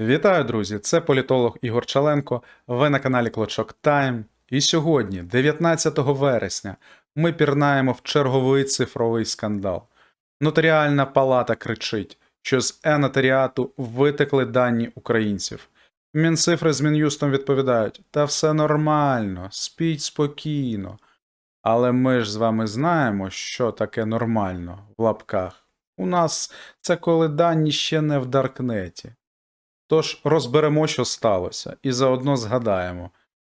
Вітаю, друзі! Це політолог Ігор Чаленко. Ви на каналі Клочок Тайм. І сьогодні, 19 вересня, ми пірнаємо в черговий цифровий скандал. Нотаріальна палата кричить, що з е-нотаріату витекли дані українців. Мінцифри з Мін'юстом відповідають: та все нормально, спіть спокійно. Але ми ж з вами знаємо, що таке нормально в лапках. У нас це коли дані ще не в Даркнеті. Тож розберемо, що сталося, і заодно згадаємо,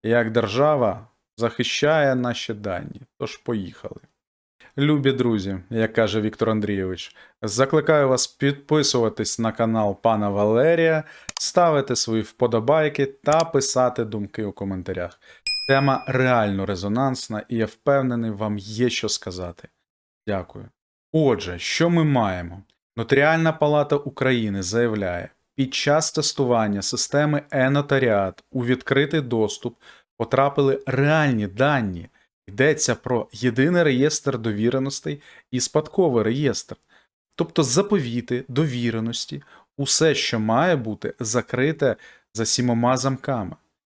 як держава захищає наші дані. Тож поїхали. Любі друзі, як каже Віктор Андрійович, закликаю вас підписуватись на канал пана Валерія, ставити свої вподобайки та писати думки у коментарях. Тема реально резонансна, і я впевнений, вам є що сказати. Дякую. Отже, що ми маємо? Нотаріальна палата України заявляє, під час тестування системи e-нотаріат у відкритий доступ потрапили реальні дані. Йдеться про єдиний реєстр довіреностей і спадковий реєстр, тобто заповіти, довіреності, усе, що має бути закрите за сімома замками.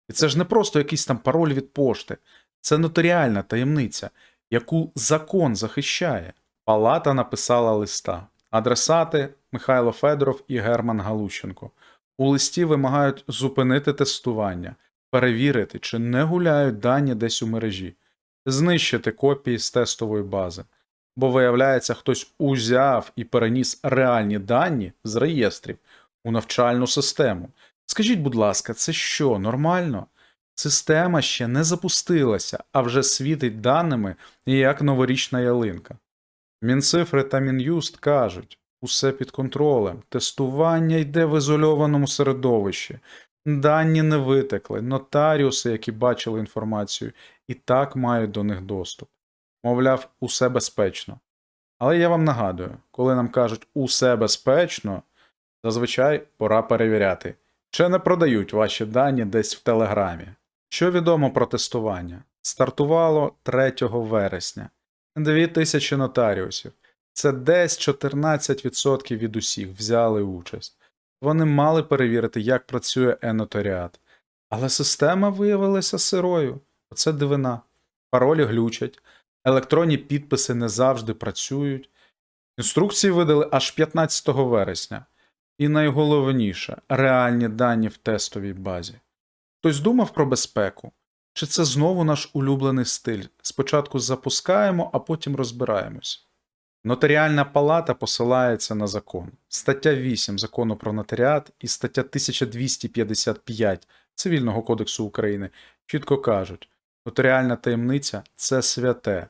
І це ж не просто якийсь там пароль від пошти, це нотаріальна таємниця, яку закон захищає. Палата написала листа. Адресати Михайло Федоров і Герман Галущенко. У листі вимагають зупинити тестування, перевірити, чи не гуляють дані десь у мережі, знищити копії з тестової бази. Бо, виявляється, хтось узяв і переніс реальні дані з реєстрів у навчальну систему. Скажіть, будь ласка, це що, нормально? Система ще не запустилася, а вже світить даними як новорічна ялинка. Мінцифри та Мін'юст кажуть, усе під контролем, тестування йде в ізольованому середовищі, дані не витекли, нотаріуси, які бачили інформацію, і так мають до них доступ. Мовляв, усе безпечно. Але я вам нагадую, коли нам кажуть усе безпечно, зазвичай пора перевіряти, чи не продають ваші дані десь в Телеграмі. Що відомо про тестування? Стартувало 3 вересня. 2000 нотаріусів. Це десь 14% від усіх взяли участь. Вони мали перевірити, як працює е-нотаріат. Але система виявилася сирою. Оце дивина. Паролі глючать, електронні підписи не завжди працюють. Інструкції видали аж 15 вересня. І найголовніше реальні дані в тестовій базі. Хтось думав про безпеку? Чи це знову наш улюблений стиль? Спочатку запускаємо, а потім розбираємось. Нотаріальна палата посилається на закон. Стаття 8 закону про нотаріат і стаття 1255 Цивільного кодексу України чітко кажуть: нотаріальна таємниця це святе.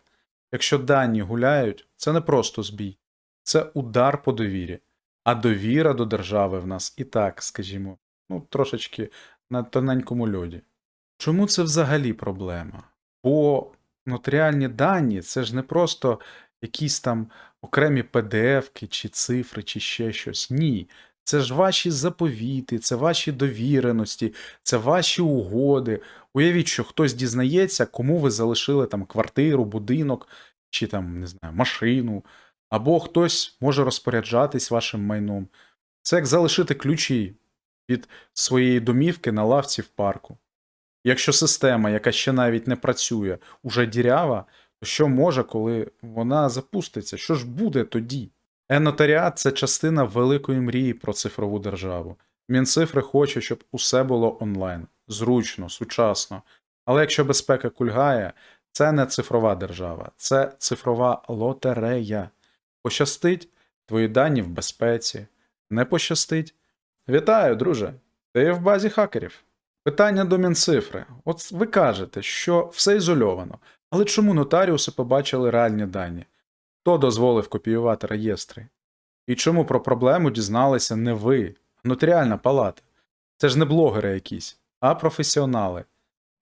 Якщо дані гуляють, це не просто збій, це удар по довірі. А довіра до держави в нас і так, скажімо, ну трошечки на тоненькому льоді. Чому це взагалі проблема? Бо нотаріальні дані це ж не просто якісь там окремі PDF-ки, чи цифри, чи ще щось. Ні. Це ж ваші заповіти, це ваші довіреності, це ваші угоди. Уявіть, що хтось дізнається, кому ви залишили там квартиру, будинок, чи там, не знаю, машину, або хтось може розпоряджатись вашим майном. Це як залишити ключі від своєї домівки на лавці в парку. Якщо система, яка ще навіть не працює, уже дірява, то що може, коли вона запуститься? Що ж буде тоді? Е-нотаріат – це частина великої мрії про цифрову державу. Мінцифри хоче, щоб усе було онлайн, зручно, сучасно. Але якщо безпека кульгає, це не цифрова держава, це цифрова лотерея. Пощастить твої дані в безпеці. Не пощастить. Вітаю, друже! Ти в базі хакерів. Питання до Мінцифри. От ви кажете, що все ізольовано, але чому нотаріуси побачили реальні дані? Хто дозволив копіювати реєстри? І чому про проблему дізналися не ви, а нотаріальна палата? Це ж не блогери якісь, а професіонали.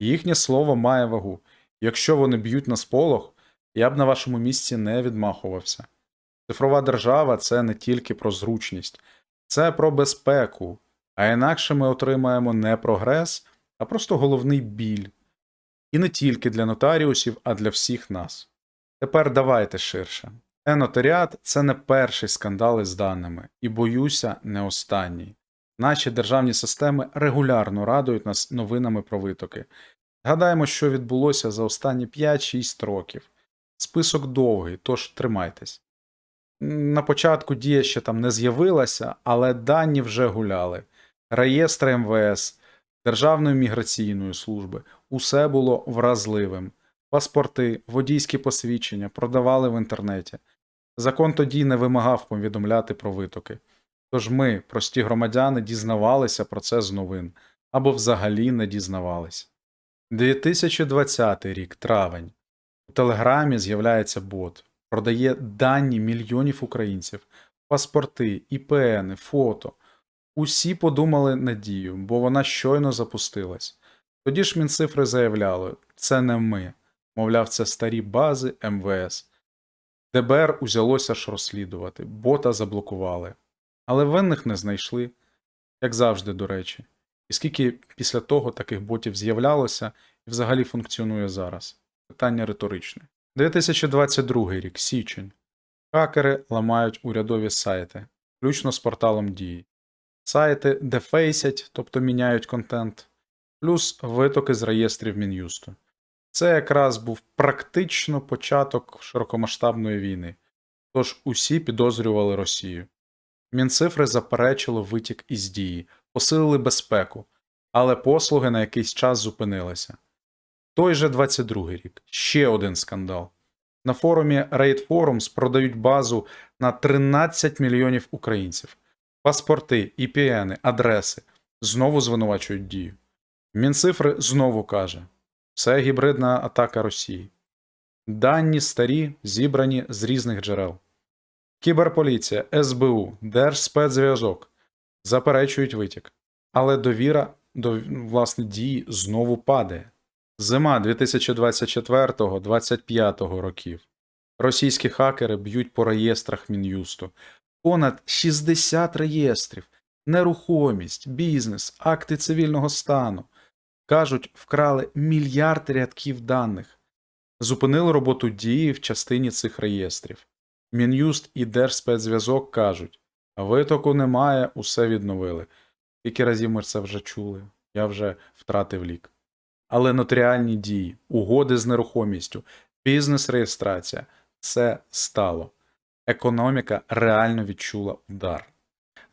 Їхнє слово має вагу. Якщо вони б'ють на сполох, я б на вашому місці не відмахувався. Цифрова держава це не тільки про зручність, це про безпеку, а інакше ми отримаємо не прогрес, а просто головний біль. І не тільки для нотаріусів, а для всіх нас. Тепер давайте ширше. Е-нотаріат – це не перший скандал із даними, і боюся, не останній. Наші державні системи регулярно радують нас новинами про витоки. Гадаємо, що відбулося за останні 5-6 років. Список довгий, тож тримайтесь. На початку дія ще там не з'явилася, але дані вже гуляли. Реєстри МВС, Державної міграційної служби усе було вразливим. Паспорти, водійські посвідчення продавали в інтернеті. Закон тоді не вимагав повідомляти про витоки. Тож ми, прості громадяни, дізнавалися про це з новин або взагалі не дізнавалися. 2020 рік, травень. У Телеграмі з'являється бот, продає дані мільйонів українців, паспорти, ІПН, фото. Усі подумали на дію, бо вона щойно запустилась. Тоді ж Мінцифри заявляли, це не ми. Мовляв, це старі бази МВС. ДБР узялося ж розслідувати, бота заблокували. Але винних не знайшли, як завжди, до речі. І скільки після того таких ботів з'являлося і взагалі функціонує зараз? Питання риторичне. 2022 рік, січень. Хакери ламають урядові сайти, включно з порталом дії. Сайти дефейсять, тобто міняють контент, плюс витоки з реєстрів Мін'юсту. Це якраз був практично початок широкомасштабної війни, тож усі підозрювали Росію. Мінцифри заперечило витік із дії, посилили безпеку, але послуги на якийсь час зупинилися. Той же 22 рік ще один скандал. На форумі Raid Forums продають базу на 13 мільйонів українців. Паспорти, IPN, адреси знову звинувачують дію. Мінцифри знову каже: це гібридна атака Росії. Дані старі, зібрані з різних джерел. Кіберполіція, СБУ, Держспецзв'язок заперечують витік, але довіра до власне дії знову падає. Зима 2024-2025 років. Російські хакери б'ють по реєстрах Мін'юсту. Понад 60 реєстрів, нерухомість, бізнес, акти цивільного стану. Кажуть, вкрали мільярд рядків даних. Зупинили роботу дії в частині цих реєстрів. Мін'юст і Держспецзв'язок кажуть, витоку немає, усе відновили. Скільки разів ми це вже чули, я вже втратив лік. Але нотаріальні дії, угоди з нерухомістю, бізнес-реєстрація це стало. Економіка реально відчула удар.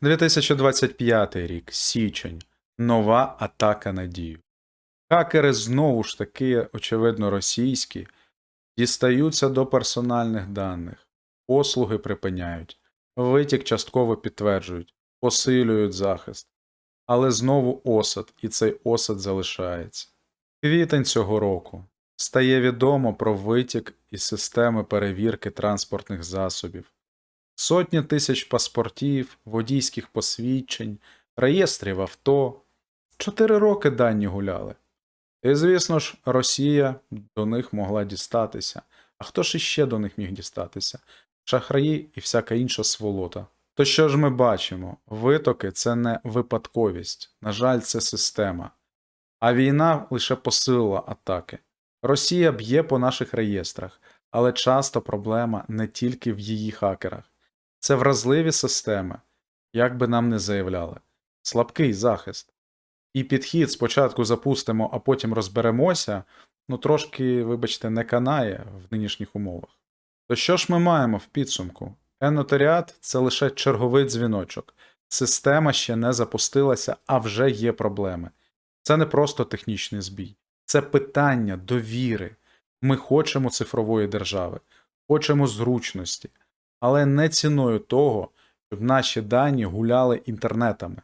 2025 рік, січень. Нова атака на дію. Хакери знову ж таки, очевидно, російські, дістаються до персональних даних, послуги припиняють, витік частково підтверджують, посилюють захист. Але знову осад, і цей осад залишається. Квітень цього року стає відомо про витік із системи перевірки транспортних засобів. Сотні тисяч паспортів, водійських посвідчень, реєстрів авто. Чотири роки дані гуляли. І, звісно ж, Росія до них могла дістатися. А хто ж іще до них міг дістатися? Шахраї і всяка інша сволота. То що ж ми бачимо? Витоки це не випадковість, на жаль, це система. А війна лише посилила атаки. Росія б'є по наших реєстрах, але часто проблема не тільки в її хакерах. Це вразливі системи, як би нам не заявляли, слабкий захист. І підхід спочатку запустимо, а потім розберемося, ну трошки, вибачте, не канає в нинішніх умовах. То що ж ми маємо в підсумку? Е-нотаріат – це лише черговий дзвіночок. Система ще не запустилася, а вже є проблеми. Це не просто технічний збій, це питання довіри. Ми хочемо цифрової держави, хочемо зручності, але не ціною того, щоб наші дані гуляли інтернетами.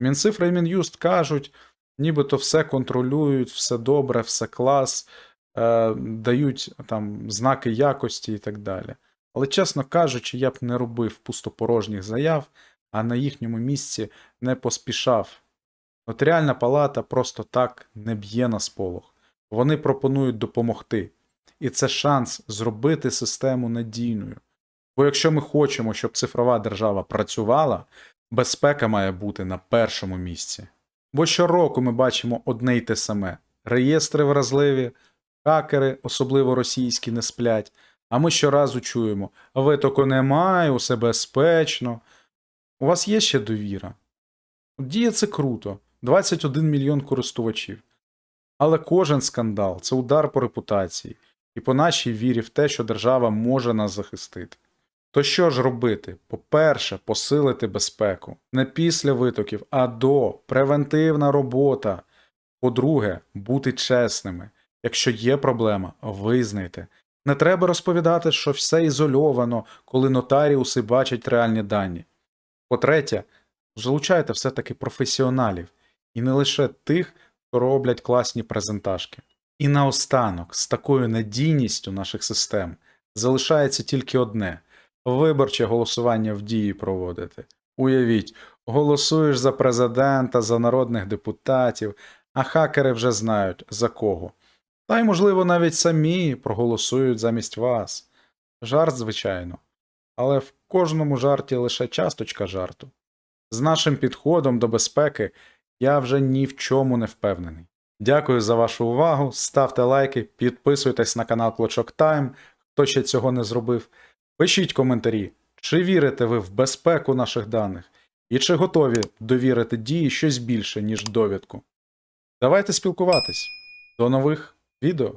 Мінцифра і Мін'юст кажуть, нібито все контролюють, все добре, все клас, е, дають там знаки якості і так далі. Але, чесно кажучи, я б не робив пустопорожніх заяв, а на їхньому місці не поспішав. Нотаріальна палата просто так не б'є на сполох. Вони пропонують допомогти. І це шанс зробити систему надійною. Бо якщо ми хочемо, щоб цифрова держава працювала, безпека має бути на першому місці. Бо щороку ми бачимо одне й те саме: реєстри вразливі, хакери, особливо російські, не сплять. А ми щоразу чуємо: витоку немає, усе безпечно. У вас є ще довіра? Діє це круто, 21 мільйон користувачів. Але кожен скандал це удар по репутації і по нашій вірі в те, що держава може нас захистити. То що ж робити? По-перше, посилити безпеку. Не після витоків, а до превентивна робота. По-друге, бути чесними. Якщо є проблема, визнайте. Не треба розповідати, що все ізольовано, коли нотаріуси бачать реальні дані. По-третє, залучайте все-таки професіоналів і не лише тих, хто роблять класні презентажки. І наостанок, з такою надійністю наших систем залишається тільки одне виборче голосування в дії проводити. Уявіть, голосуєш за президента, за народних депутатів, а хакери вже знають за кого. Та й, можливо, навіть самі проголосують замість вас. Жарт, звичайно, але в кожному жарті лише часточка жарту. З нашим підходом до безпеки я вже ні в чому не впевнений. Дякую за вашу увагу. Ставте лайки, підписуйтесь на канал Клочок Тайм, хто ще цього не зробив. Пишіть коментарі, чи вірите ви в безпеку наших даних, і чи готові довірити дії щось більше, ніж довідку. Давайте спілкуватись. До нових відео!